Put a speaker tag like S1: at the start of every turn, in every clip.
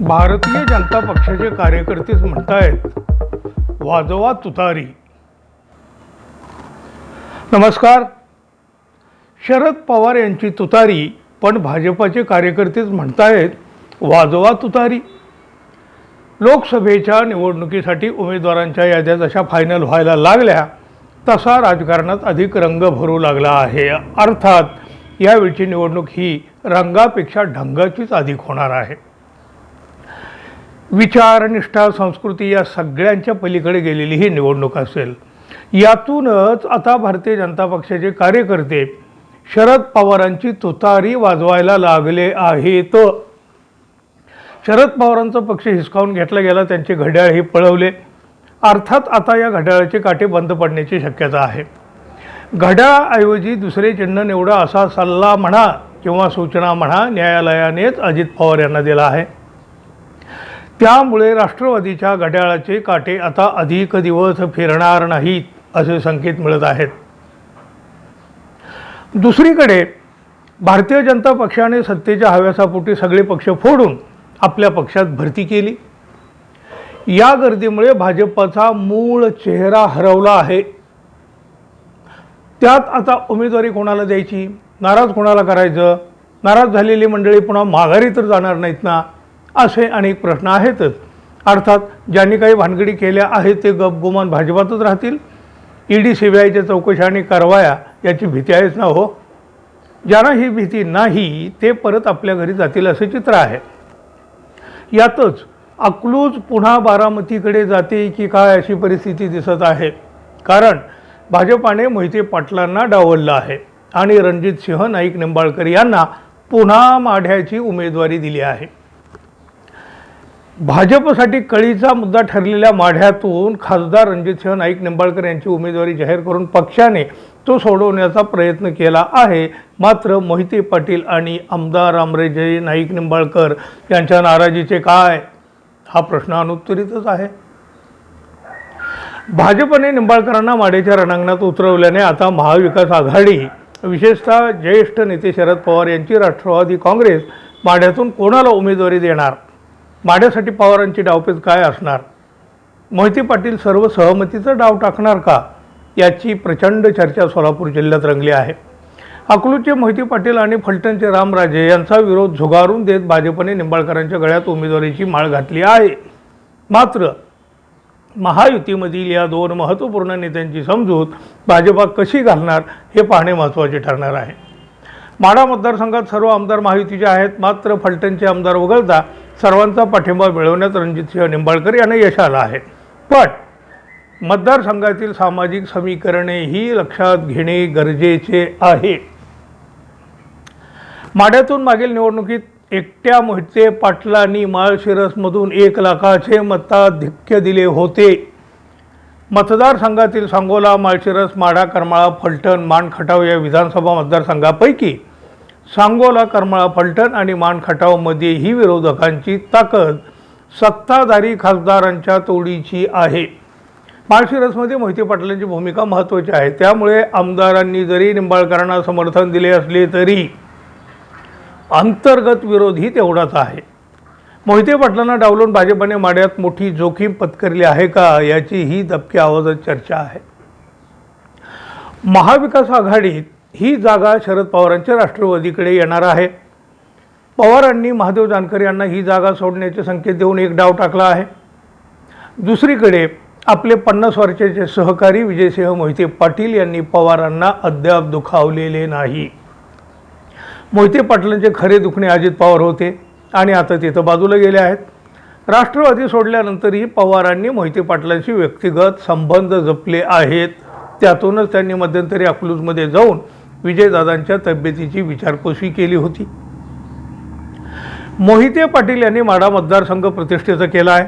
S1: भारतीय जनता पक्षाचे कार्यकर्तेच म्हणतायत वाजवा तुतारी. नमस्कार. शरद पवार यांची तुतारी पण भाजपाचे कार्यकर्तेच म्हणतायत वाजवा तुतारी. लोकसभेच्या निवडणुकीसाठी उमेदवारांच्या याद्या जशा फायनल व्हायला लागल्या तसा राजकारणात अधिक रंग भरू लागला आहे. अर्थात यावेळची निवडणूक ही रंगापेक्षा ढंगाचीच अधिक होणार आहे. विचार निष्ठा संस्कृती या सगळ्यांच्या पलीकडे गेलेली ही निवडणूक असेल. यातूनच आता भारतीय जनता पक्षाचे कार्यकर्ते शरद पवारांची तुतारी वाजवायला लागले आहेत. शरद पवारांचा पक्ष हिसकावून घेतला गेला त्यांचे घड्याळ हे पळवले. अर्थात आता या घड्याळाचे काटे बंद पडण्याची शक्यता आहे. घड्याळाऐवजी दुसरे चिन्ह निवडा असा सल्ला म्हणा किंवा सूचना म्हणा न्यायालयानेच अजित पवार यांना दिला आहे. त्यामुळे राष्ट्रवादीच्या घड्याळाचे काटे आता अधिक दिवस फिरणार नाहीत असे संकेत मिळत आहेत. दुसरीकडे भारतीय जनता पक्षाने सत्तेच्या हव्यासापोटी सगळे पक्ष फोडून आपल्या पक्षात भरती केली. या गर्दीमुळे भाजपचा मूळ चेहरा हरवला आहे. त्यात आता उमेदवारी कोणाला द्यायची? नाराज कोणाला करायचं? नाराज झालेली मंडळी पुन्हा माघारी तर जाणार नाहीत ना? असे अनेक प्रश्न आहेतच. अर्थात ज्यांनी काही भानगडी केल्या आहेत ते गपगुमान भाजपातच राहतील? ईडी सी बी आयच्या चौकशा आणि कारवाया याची भीती आहेच ना हो? ज्यांना ही भीती नाही ते परत आपल्या घरी जातील असे चित्र आहे. यातच अकलूज पुन्हा बारामतीकडे जाते की काय अशी परिस्थिती दिसत आहे. कारण भाजपाने मोहिते पाटलांना डावललं आहे आणि रणजित सिंह नाईक निंबाळकर यांना पुन्हा माढ्याची उमेदवारी दिली आहे. भाजपसाठी कळीचा मुद्दा ठरलेल्या माढ्यातून खासदार रणजितसिंह नाईक निंबाळकर यांची उमेदवारी जाहीर करून पक्षाने तो सोडवण्याचा प्रयत्न केला आहे. मात्र मोहिते पाटील आणि आमदार अमरेजय नाईक निंबाळकर यांच्या नाराजीचे काय? हा प्रश्न अनुत्तरितच आहे. भाजपने निंबाळकरांना माढ्याच्या रणांगणात उतरवल्याने आता महाविकास आघाडी विशेषतः ज्येष्ठ नेते शरद पवार यांची राष्ट्रवादी काँग्रेस माढ्यातून कोणाला उमेदवारी देणार? माढ्यासाठी पवारांची डावपेच काय असणार? मोहिते पाटील सर्व सहमतीचा डाव टाकणार का? याची प्रचंड चर्चा सोलापूर जिल्ह्यात रंगली आहे. अकलूचे मोहिते पाटील आणि फलटणचे रामराजे यांचा विरोध झुगारून देत भाजपने निंबाळकरांच्या गळ्यात उमेदवारीची माळ घातली आहे. मात्र महायुतीमधील या दोन महत्त्वपूर्ण नेत्यांची समजूत भाजपा कशी घालणार हे पाहणे महत्त्वाचे ठरणार आहे. माढा मतदारसंघात सर्व आमदार महायुतीचे आहेत मात्र फलटणचे आमदार वगळता सर्वांचा पाठिंबा मिळवण्यात रणजितसिंह निंबाळकर यांना यश आलं आहे. पण मतदारसंघातील सामाजिक समीकरणे ही लक्षात घेणे गरजेचे आहे. माढ्यातून मागील निवडणुकीत एकट्या मोहिते पाटलांनी माळशिरसमधून एक लाखाचे मताधिक्य दिले होते. मतदारसंघातील सांगोला माळशिरस माढा करमाळा फलटण मान खटाव या विधानसभा मतदारसंघापैकी सांगोला करमाळा फलटण आणि मान खटावमध्ये ही विरोधकांची ताकद सत्ताधारी खासदारांच्या तोडीची आहे. माळशिरसमध्ये मोहिते पाटलांची भूमिका महत्त्वाची आहे. त्यामुळे आमदारांनी जरी निंबाळकरांना समर्थन दिले असले तरी अंतर्गत विरोधही तेवढाच आहे. मोहिते पाटलांना डावलून भाजपने माड्यात मोठी जोखीम पत्करली आहे का याची ही दबक्या आवाजात चर्चा आहे. महाविकास आघाडीत ही जागा शरद पवारांच्या राष्ट्रवादीकडे येणार आहे. पवारांनी महादेव जानकर यांना ही जागा सोडण्याचे संकेत देऊन एक डाव टाकला आहे. दुसरीकडे आपले पन्नास वर्षाचे सहकारी विजयसिंह मोहिते पाटील यांनी पवारांना अद्याप दुखावलेले नाही. मोहिते पाटलांचे खरे दुखणे अजित पवार होते आणि आता तिथं बाजूला गेले आहेत. राष्ट्रवादी सोडल्यानंतरही पवारांनी मोहिते पाटलांशी व्यक्तिगत संबंध जपले आहेत. त्यातूनच त्यांनी मध्यंतरी अकलूजमध्ये जाऊन विजयदादांच्या तब्येतीची विचारपूसही केली होती. मोहिते पाटील यांनी माडा मतदारसंघ प्रतिष्ठेचा केला आहे.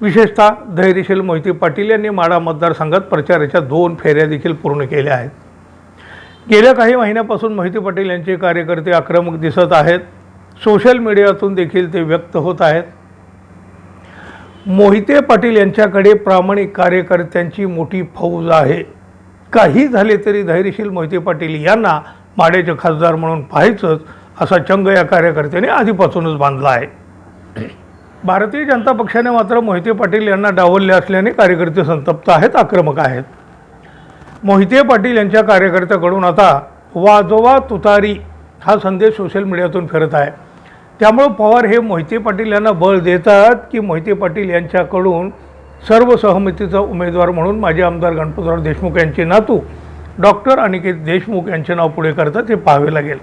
S1: विशेषतः धैर्यशील मोहिते पाटील यांनी माडा मतदारसंघात प्रचाराच्या दोन फेऱ्या देखील पूर्ण केल्या आहेत. गेल्या काही महिन्यापासून मोहिते पाटील यांचे कार्यकर्ते आक्रमक दिसत आहेत. सोशल मीडियातून देखील ते व्यक्त होत आहेत. मोहिते पाटील यांच्याकडे प्रामाणिक कार्यकर्त्यांची मोठी फौज आहे. काही झाले तरी धैर्यशील मोहिते पाटील यांना माड्याचे खासदार म्हणून पाहायचंच असा चंग या कार्यकर्त्याने आधीपासूनच बांधला आहे. भारतीय जनता पक्षाने मात्र मोहिते पाटील यांना डावलले असल्याने कार्यकर्ते संतप्त आहेत आक्रमक आहेत. मोहिते पाटील यांच्या कार्यकर्त्याकडून आता वाजोवा तुतारी हा संदेश सोशल मीडियातून फिरत आहे. त्यामुळं पवार हे मोहिते पाटील यांना बळ देतात की मोहिते पाटील यांच्याकडून सर्व सहमतीचा उमेदवार म्हणून माजी आमदार गणपतराव देशमुख यांचे नातू डॉक्टर अनिकेत देशमुख यांचे नाव पुढे करतात हे पाहावे लागेल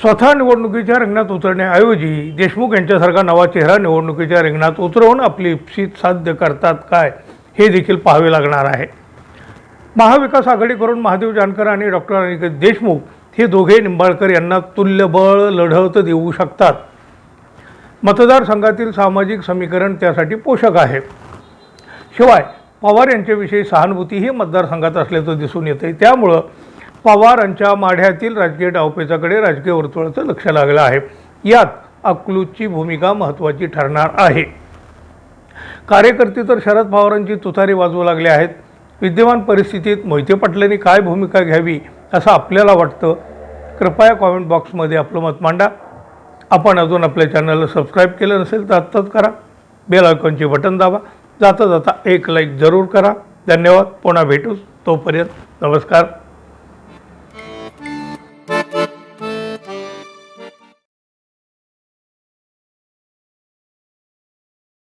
S1: स्वतः निवडणुकीच्या रिंगणात उतरण्याऐवजी देशमुख यांच्यासारखा नवा चेहरा निवडणुकीच्या रिंगणात उतरवून आपली इप्सित साध्य करतात काय हे देखील पाहावे लागणार आहे. महाविकास आघाडीकडून महादेव जानकर आणि डॉक्टर अनिकेत देशमुख हे दोघे निंबाळकर यांना तुल्यबळ लढत देऊ शकतात. मतदारसंघातील सामाजिक समीकरण त्यासाठी पोषक आहे. शिवाय पवार यांच्याविषयी सहानुभूतीही मतदारसंघात असल्याचं दिसून येते त्यामुळं पवारांच्या माढ्यातील राजकीय डावपेचाकडे राजकीय वर्तुळाचं लक्ष लागलं आहे. यात अकलूजची भूमिका महत्त्वाची ठरणार आहे. कार्यकर्ते तर शरद पवारांची तुतारी वाजवू लागले आहेत. विद्यमान परिस्थितीत मोहिते पाटलांनी काय भूमिका घ्यावी असं आपल्याला वाटतं? कृपया कॉमेंट बॉक्समध्ये आपलं मत मांडा. आपण अजून आपल्या चॅनलला सबस्क्राईब केलं नसेल तर आत्ताच करा. बेल आयकॉनचे बटन दाबा. जाता जाता एक लाईक जरूर करा. धन्यवाद. पुन्हा भेटूच तोपर्यंत नमस्कार.